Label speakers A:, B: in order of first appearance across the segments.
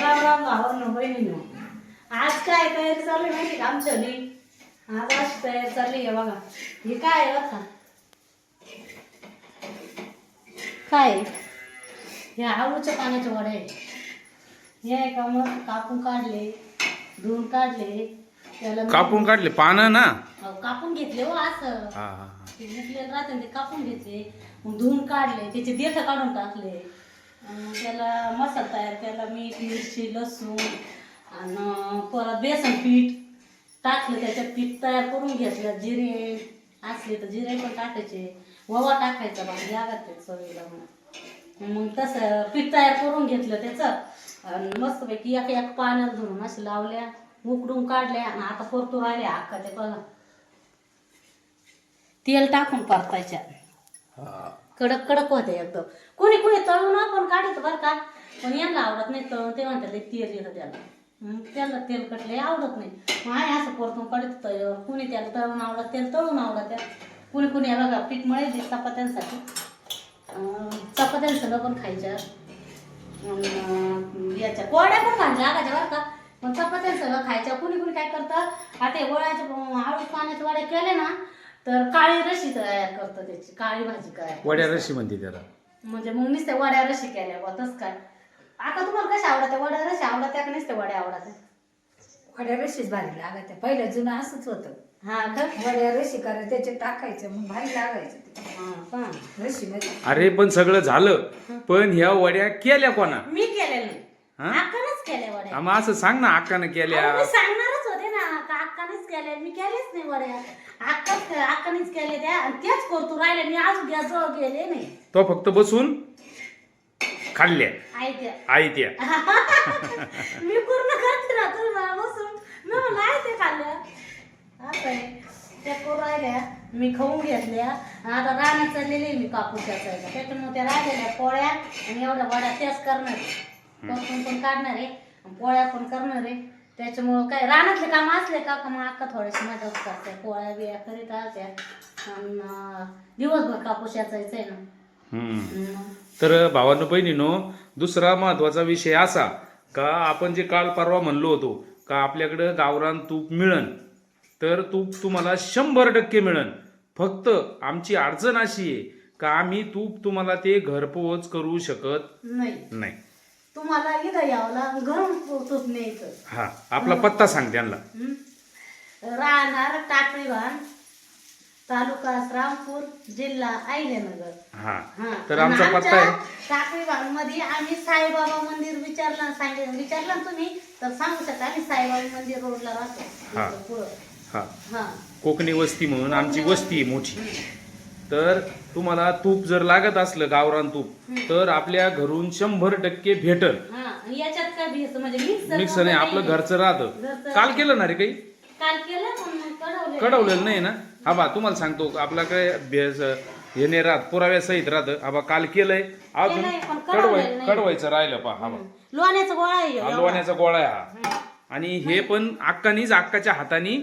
A: राम राम भावांनो बहिणीनो आज काय तयारी चालू आहे माहिती का आमच्या आज अशी तयारी चालली आहे बघा. हे काय आहे बघा? काय आहे? हे आळूच्या पाण्याचे वडे आहे हे आहे का मग? कापून काढले धुवून काढले त्याला
B: कापून काढले पानं ना?
A: अहो, कापून घेतले हो असं.
B: हा हा हा.
A: ते राहते ना ते कापून घेतले. मग धुवून काढले त्याचे देठ काढून टाकले. त्याला मसाला तयार केला मीठ मिरची लसूण आणि परत बेसन पीठ टाकलं त्याच्यात पीठ तयार करून घेतलं. जिरे असले तर जिरे पण टाकायचे. ओवा टाकायचा बाकी लागत ते चवीला मग तसं पीठ तयार करून घेतलं त्याचं. आणि मस्तपैकी एक एक पाण्यात धरून अशा लावल्या उकडून काढल्या आणि आता परतू राहिल्या अक्का ते बघा तेल टाकून परतायच्या. कडक कडक होते एकदम. कोणी कोणी तळून पण काढत बरं का? पण यांना आवडत नाही तळून. ते म्हणतात तेल येतं त्याला. त्याला तेल कटले आवडत नाही. मग आहे असं परतून काढत तळ्यावर कुणी त्याला तळून आवडत तेल तळून आवडत. त्या कुणी कुणी हे बघा पीठ मळायचे चपात्यांसाठी. अं, पण खायच्या. याच्या कोरड्या पण भाजल्या लागायच्या बरं का. मग चपात्यांसंग खायच्या. कुणी कुणी काय करतं? आता हे आळू पाण्याच्या वड्या केल्या ना तर काळी रशी तयार करतं त्याची काळी भाजी काय?
B: वड्या रशी म्हणते त्याला.
A: म्हणजे मग नुसत्या वड्या रशी केल्या बा तस काय? आता तुम्हाला कशा आवडत्या? वड्या रशी आवडत्या का नुसत्या वड्या आवडत्या?
C: वड्या रशीच भारी लागत पहिलं जुनं असंच होतं.
A: हा का?
C: वड्या रशी करायचं त्याच्यात टाकायचं मग भारी लागायचं ते.
A: हा का?
C: रशी मध्ये
B: अरे पण सगळं झालं. पण ह्या वड्या केल्या कोणा?
A: मी केलेलं नाही.
B: हा?
A: केल्या वड्या.
B: मग असं सांग ना अक्कानं केल्या.
A: अहो, मी का अक्कानेच केल्या मी केलेच नाही वड्या अक्काच अक्कानेच केल्या त्या आणि तेच करतो राहिले मी अजून गॅस जवळ गेले नाही.
B: तो फक्त बसून खाल्ल्या
A: आई त्या
B: आई त्या
A: मी पूर्ण करते ना तुम्ही मला बसून. मी म्हणलं आहे ते खाल्ल्या. असं आहे त्या करून राहिल्या मी खाऊन घेतल्या. आता रानात चाललेली आहे मी कापूस याचायला त्याच्यामुळे त्या राहिलेल्या पोळ्या आणि एवढ्या वड्या त्याच करणार परतून पण काढणार आहे? आणि पोळ्या पण करणार आहे? त्याच्यामुळं काय रानातले काम असले का का मग अक्का थोडेसे मदत करते पोळ्या बिया करीत राहत्या आणि दिवसभर कापूस याचायचं आहे ना.
B: तर भावांनो बहिणीनो दुसरा महत्त्वाचा विषय असा का आपण जे काल परवा म्हणलो होतो का आपल्याकडं गावरान तूप मिळन तर तूप तुम्हाला शंभर टक्के मिळन. फक्त आमची अडचण अशी आहे का आम्ही तूप तुम्हाला ते घरपोच करू शकत
A: नाही.
B: नाही.
A: तुम्हाला इथं यावं लागेल घरून तूप न्यायचं.
B: हा आपला पत्ता सांग त्यांना.
A: हं? राहणार टाकळीवान तालुका श्रामपूर जिल्हा अहिल्यानगर.
B: हा
A: हा.
B: तर
A: आणि
B: आमचा पत्ता आहे.
A: टाकळीवानमध्ये आम्ही साईबाबा मंदिर विचारलं सांगितलं विचारलं ना तुम्ही तर सांगू शकता आम्ही साईबाबा मंदिर रोडला राहतो.
B: हा.
A: पुढं.
B: हा.
A: हा.
B: कोकणी वस्ती म्हणून आमची वस्ती आहे मोठी. तर तुम्हाला तूप जर लागत असलं गावरान तूप तर आपल्या घरून शंभर टक्के भेटल.
A: हा याच्यात काय म्हणजे मिक्स
B: मिक्स नाही आपलं घरचं राहतं. काल केलं ना रे काही?
A: काल केलं पण मग कळवलं
B: कडवलेलं नाही. ना? हा बा तुम्हाला सांगतो आपल्याकडे भेस हे नाही राहत पुराव्या सहित राहतं. हा बा काल केलंय अजून
A: केलंय, पण
B: कडवाय
A: नाही.
B: कडवायचं राहिलं पा हा बा.
A: लोण्याचा गोळा आहे एवढा.
B: हलवण्याचा गोळा आहे हा. आणि हे पण अक्कानीच अक्काच्या हाताने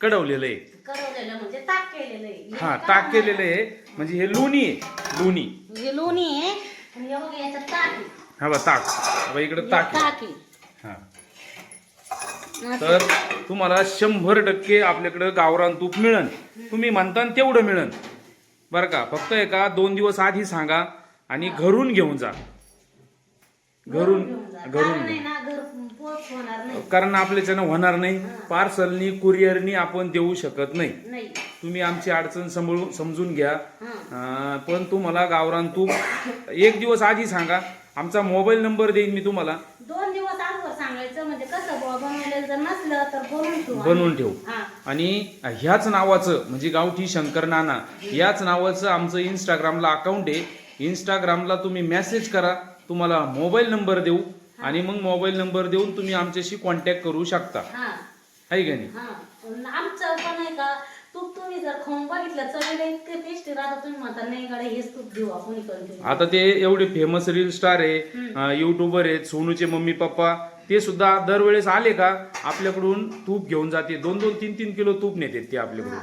B: कडवलेलं आहे.
A: म्हणजे ताक केलेलं आहे हे
B: ताक केलेलं आहे म्हणजे हे लोणी आहे लोणी
A: हे लोणी आहे आणि हे बघा याच्यात ताक आहे.
B: हा बा ताक हा बा इकडे ताक आहे.
A: ताक आहे.
B: हा. तर तुम्हाला शंभर टक्के आपल्याकडं गावरान तूप मिळन तुम्ही म्हणता ना तेवढं मिळन बरं का फक्त एका दोन दिवस आधी सांगा आणि घरून घेऊन जा घरून
A: घेऊन जा.
B: घरून
A: कारण
B: घे.
A: आहे ना घर पोच होणार नाही
B: कारण आपल्याच्यानं होणार नाही. पार्सलनी कुरिअरनी आपण देऊ शकत नाही.
A: नाही.
B: तुम्ही आमची अडचण सांभाळून समजून घ्या. अं, पण तुम्हाला गावरान तूप एक दिवस आधी सांगा. आमचा मोबाईल नंबर देईन मी तुम्हाला.
A: दोन दिवस अगोदर सांगायचं म्हणजे कसं बुवा बनवलेलं जर नसलं तर बनवून ठेवू
B: बनवून ठेवू.
A: हा.
B: आणि ह्याच नावाचं म्हणजे गावठी शंकर नाना याच नावाचं आमचं इंस्टाग्रामला अकाउंट आहे. इंस्टाग्रामला तुम्ही मेसेज करा. तुम्हाला मोबाईल नंबर देऊ. आणि मग मोबाईल नंबर देऊन तुम्ही आमच्याशी कॉन्टॅक्ट करू शकता.
A: हा.
B: आहे का नाही?
A: हा. आमचं पण आहे का? तूप तुम्ही जर खाऊन बघितलं चवीला इतके टेस्टी राहतं तुम्ही म्हणता नाही गाड्या हेच तूप देऊ आपण
B: आता ते एवढे फेमस रील स्टार आहे युट्यूबर आहेत सोनूचे मम्मी पप्पा. ते सुद्धा दरवेळेस आले का आपल्याकडून तूप घेऊन जाते. दोन दोन तीन तीन किलो तूप नेते ते आपल्याकडून.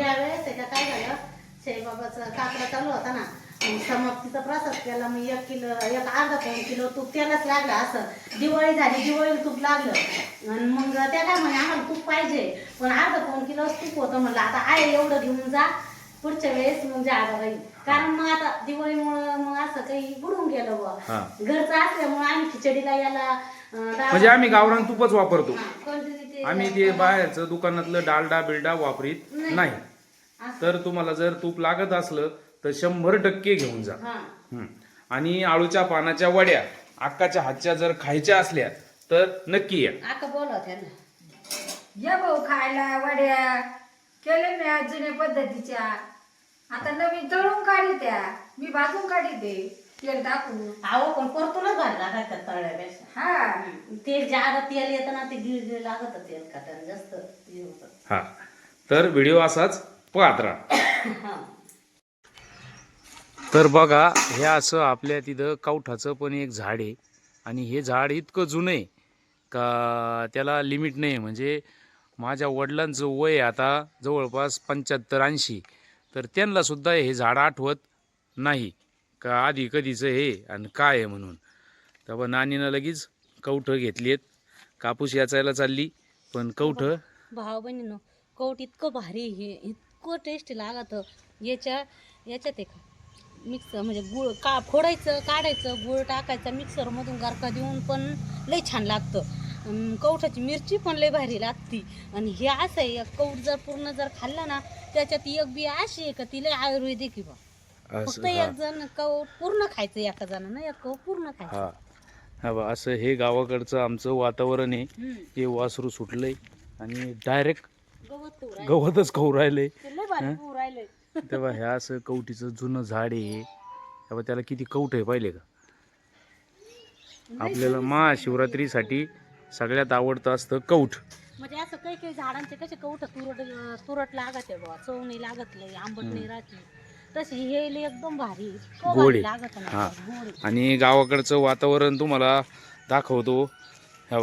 A: या वेळेस आहे का? काय झालं? शेबाबाचा काकडा चालू होता ना. समाप्तीचा प्रसाद केला. मी एक किलो एक अर्धा पाऊण किलो तूप त्यालाच लागलं असं. दिवाळी झाली दिवाळीला तूप लागलं. आणि मग त्या काय म्हणे आम्हाला तूप पाहिजे. पण अर्धा पाऊण किलो तूप होतं म्हणलं. आता आहे एवढं घेऊन जा पुढच्या वेळेस मग जागा राहील कारण मग आता दिवाळीमुळं मग असं काही बुडून गेलं बुवा.
B: हा.
A: घरचं असल्यामुळं आम्ही खिचडीला याला अं, डाळ-
B: म्हणजे आम्ही गावरान तुपच वापरतो.
A: हा, ते-
B: आम्ही ते बाहेरचं दुकानातलं डालडा बिल्डा वापरीत नाही.
A: असं.
B: तर तुम्हाला जर तूप लागत असलं तर शंभर टक्के घेऊन जा.
A: हा.
B: आणि आळूच्या पानाच्या वड्या अक्काच्या हातच्या जर खायच्या असल्या तर नक्की या.
A: आका बोला त्यांना.
C: या भाऊ खायला वड्या. केले मी जुन्या पद्धतीच्या. आता नवीन तळून काढीत्या मी भाजून काढीते तेल टाकून.
A: अहो पण परतूनच भारी लागत त्या तळल्यापेक्षा.
C: हा.
A: ते ज्यादा तेल येतं ना ते गिळ गिळ लागत तेल खाताना. जास्त हे होतं.
B: हा. तर व्हिडिओ असाच पाहत राहा.
A: हा.
B: तर बघा हे असं आपल्या तिथं कवठाचं पण एक झाड आहे. आणि हे झाड इतकं जुनं आहे का त्याला लिमिट नाही म्हणजे माझ्या वडिलांचं वय आता जवळपास पंच्याहत्तर ऐंशी. तर त्यांनासुद्धा हे झाड आठवत नाही का आधी कधीचं हे आणि काय आहे म्हणून. तर तेव्हा नानीनं लगेच कवठं घेतली आहेत. कापूस याचायला चालली पण कवठं?
A: भाव बहिणीनो कवठ इतकं भारी हे इतकं टेस्ट लागत. याच्या याच्यात एका मिक्सर म्हणजे गुळ का फोडायचं काढायचं गुळ टाकायचा मिक्सरमधून गारका देऊन पण लई छान लागतं. कवठाची मिरची पण लई भारी लागती. आणि हे असं आहे कौट जर पूर्ण जर खाल्ला ना त्याच्यात एक बी अशी आहे का ती लई आयुर्वेदिक आहे बा. फक्त एक जण कौट पूर्ण खायचं एका जणांना एक कौट पूर्ण खायचं.
B: हा. बा असं हे गावाकडचं आमचं वातावरण आहे. हे वासरू सुटलंय आणि डायरेक्ट
A: गवत खाऊ राहिलं.
B: तेव्हा ह्या असं कवटीचं जुनं झाड आहे. तेव्हा त्याला किती कवट आहे पाहिले का? आपल्याला महाशिवरात्रीसाठी सगळ्यात आवडतं असतं कौठ
A: म्हणजे असं काही काही झाडांचे कसे कवठ तुरट तुरट लागत आहे बा. चव नाही लागत लय आंबट नाही राहते तशी हे एकदम भारी.
B: गोड.
A: लागत
B: हा. आणि गावाकडचं वातावरण तुम्हाला दाखवतो. हे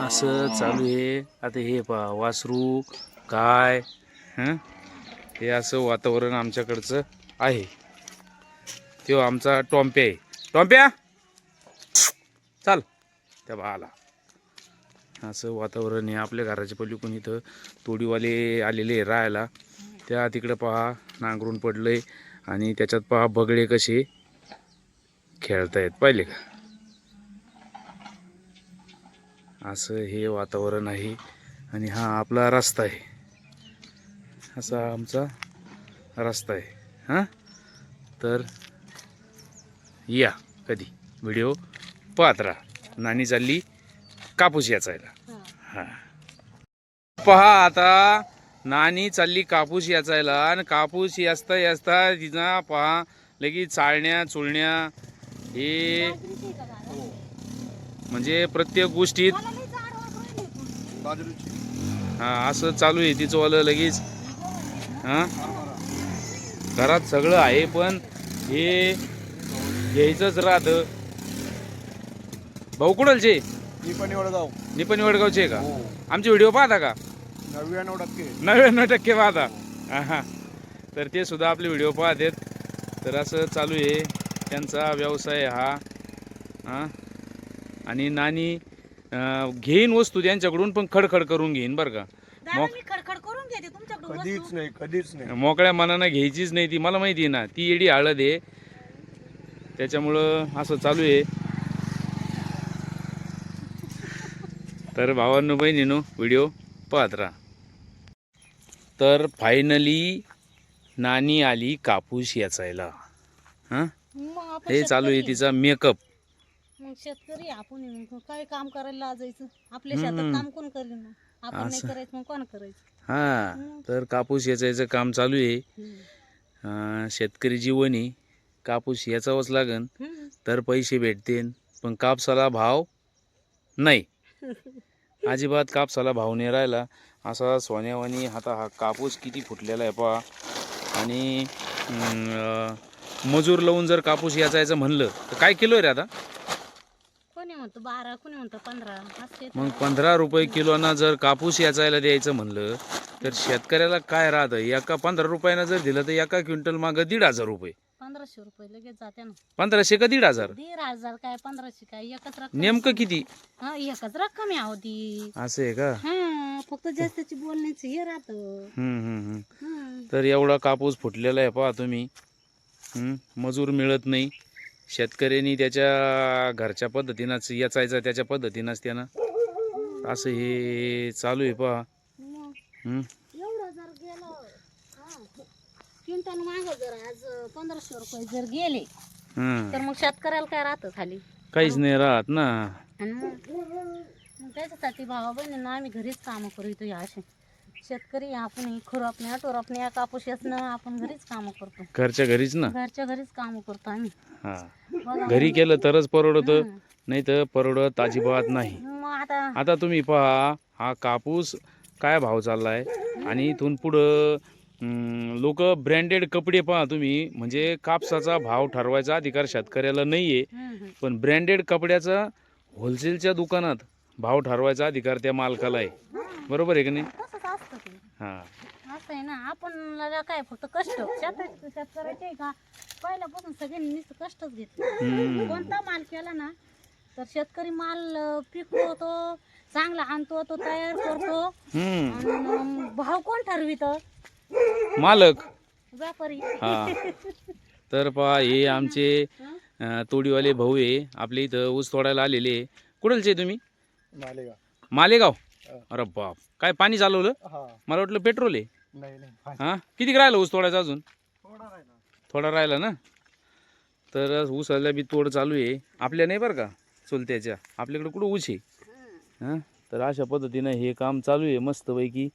B: असं चालू आहे. आता हे पा वासरू काय हं? हे असं वातावरण आमच्याकडचं आहे. तो आमचा टॉम्प्या आहे. टॉम्प्या? चाल त्या बा आला. असं वातावरण आहे. आपल्या घराच्या पलीकडून इथं तोडीवाले आलेले राहायला. त्या तिकडं पहा नांगरून पडलंय. आणि त्याच्यात पहा बगडे कसे खेळतायत. पाहिले का? असं हे वातावरण आहे आणि हा आपला रस्ता आहे. असा आमचा रस्ता आहे. हां? तर या कधी? व्हिडिओ पाहत राहा. नानी चालली कापूस याचायला.
A: हां.
B: पहा आता नानी चालली कापूस याचायला आणि कापूस याचता याचता तिचा पहा लगेच चाळण्या चुळण्या हे
A: बाजरीची आहे का झाडं?
B: म्हणजे प्रत्येक गोष्टीत. हा असं चालू आहे तिचं वालं लगेच. हा? घरात सगळं आहे पण हे घ्यायचंच राहतं. भाऊ कुठलचे?
D: मी पण एवढं जाऊ
B: निपणी वडगावचे का?
D: हो.
B: आमचे व्हिडिओ पाहता का?
D: नव्याण्णव टक्के.
B: नव्याण्णव टक्के पाहता. हा तर ते सुद्धा आपले व्हिडिओ पाहतात. तर असं चालू आहे. त्यांचा व्यवसाय हा. हा? आणि नानी अं, घेईन वस्तू त्यांच्याकडून पण खडखड करून घेईन बरं का.
A: दादा मी खडखड करून घेते तुमच्याकडून
D: कधीच
A: वस्तू
D: नाही कधीच नाही.
B: मोकळ्या मनानं घ्यायचीच नाही ती. मला माहिती आहे ना ती एडी हळद आहे. त्याच्यामुळं असं चालू आहे. तर भावांनो बहिणीनो व्हिडिओ पाहत राहा. तर फायनली नानी आली कापूस याचायला. हां?
A: मग आपण
B: हे चालू आहे
A: शेतकरी.
B: तिचा मेकअप
A: मग शेतकरी आपण आहे मग. काय काम करायला लाजायचं? आपल्या. शेतात काम कोण करेल मग? आपण नाही. करायचं मग कोण करायचं?
B: हां तर कापूस याचायचं काम चालू आहे.
A: हम्म.
B: अं, शेतकरी जीवन आहे. कापूस याचावंच लागन.
A: हम्म.
B: तर पैसे भेटतील. पण कापसाला भाव नाही. अजिबात कापसाला भाव नाही राहिला. असा सोन्यावानी आता हा कापूस किती फुटलेला आहे पहा. आणि अं, मजूर लावून जर कापूस याचायचं म्हणलं तर काय किलो आहे रे आता?
A: म्हणतो बारा कुणी म्हणतं पंधरा.
B: मग पंधरा रुपये किलोना जर कापूस याचायला द्यायचं म्हणलं तर शेतकऱ्याला काय राहतं? एका पंधरा रुपयानं जर दिलं तर एका क्विंटल मागं दीड हजार रुपये.
A: पंधराशे रुपये लगेच जाते ना.
B: पंधराशे का दीड हजार?
A: दीड हजार काय पंधराशे काय? एकच रक्कम
B: नेमकं किती?
A: हा एकच रक्कम आहे अहो ती.
B: असं आहे का?
A: हा फक्त जास्तीची बोलण्याचं हे राहतं.
B: हम्म, हम्म, हम्म.
A: हम्म.
B: तर एवढा कापूस फुटलेला आहे पहा तुम्ही. हम्म, मजूर मिळत नाही. शेतकऱ्यांनी त्याच्या घरच्या पद्धतीनंच याचायचं त्याच्या पद्धतीनंच त्यानं. असं हे चालू आहे पहा.
A: एवढं जर गेलं क्विंटल माग जर आज पंधराशे रुपये जर गेले
B: हम्म.
A: तर मग शेतकऱ्याला काय राहतं खाली?
B: काहीच नाही राहत ना.
A: आणि मग? मग त्याच्यासाठी भावा बहिणींना आम्ही घरीच कामं करीतो या असे शेतकरी आपण खुरपण्या टोरपण्या कापूस आपण घरीच कामं करतो.
B: घरच्या घरीच ना?
A: घरच्या घरीच कामं करतो आम्ही.
B: हा. घरी केलं तरच परवडतं. नाही तर परवडत अजिबात नाही.
A: मग आता
B: आता तुम्ही पहा हा कापूस काय भाव चाललाय? आणि इथून पुढं लोक ब्रँडेड कपडे पहा तुम्ही म्हणजे कापसाचा भाव ठरवायचा अधिकार शेतकऱ्याला नाही आहे
A: हम्म, हम्म.
B: पण ब्रँडेड कपड्याचा होलसेलच्या दुकानात भाव ठरवायचा अधिकार त्या मालकाला आहे. बरोबर आहे की नाही?
A: तसंच असतं ते.
B: हां.
A: असं आहे ना आपण काय फक्त कष्ट शेत शेतकऱ्याचे आहे का? पहिल्यापासून सगळ्यांनी नुसतं कष्टच घेतले. कोणता माल केला ना तर शेतकरी माल अं, पिकवतो चांगला आणतो तो तयार करतो.
B: हम्म.
A: आणि भाव कोण ठरवित?
B: मालक.
A: व्यापारी.
B: हा. तर पहा हे आमचे अं, तोडीवाले भाऊ आहे. आपल्या इथं ऊस तोडायला आलेले आहे. कुठलचे तुम्ही?
D: मालेगाव.
B: मालेगाव? अरे बाप. काय पाणी चालवलं?
D: हा.
B: मला वाटलं पेट्रोल आहे.
D: नाही नाही
B: हा? किती राहिलं ऊस तोडायचं अजून?
D: थोडा राहिला.
B: थोडा राहिला ना? तर ऊसाला बी तोड चालू आहे. आपल्या नाही बरं का चुलत्याच्या. आपल्याकडे कुठं ऊस आहे? हां? तर अशा पद्धतीनं हे काम चालू आहे मस्तपैकी.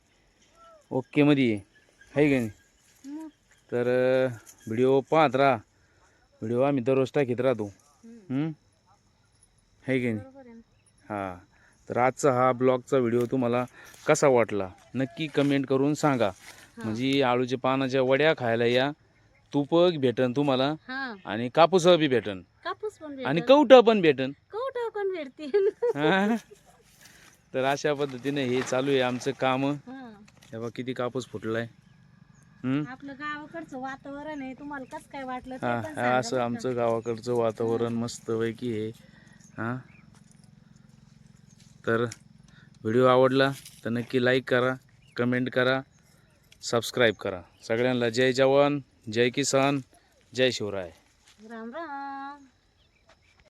B: ओकेमध्ये आहे. आहे का नाही? तर व्हिडिओ पाहत राहा. व्हिडिओ आम्ही दररोज टाकीत राहतो. हं? आहे की नाही. हां. तर आजचा हा ब्लॉगचा व्हिडिओ तुम्हाला कसा वाटला? नक्की कमेंट करून सांगा. म्हणजे आळूच्या पानाच्या वड्या खायला या तूप भेटन तुम्हाला
A: हा.
B: आणि कापूस बी भेटन.
A: कापूस पण
B: आणि कवटं पण भेटन.
A: कवट पण भेटतील.
B: हां? तर अशा पद्धतीने हे चालू आहे आमचं काम.
A: हा.
B: तेव्हा किती कापूस फुटलाय?
A: आपलं गावाकडचं वातावरण आहे तुम्हाला कसं काय वाटलं
B: असं. आमचं गावाकडचं वातावरण मस्तपैकी आहे. हां? तर व्हिडिओ आवडला तर नक्की लाईक करा कमेंट करा सबस्क्राईब करा. सगळ्यांना जय जवान जय किसान जय शिवराय.
A: राम राम.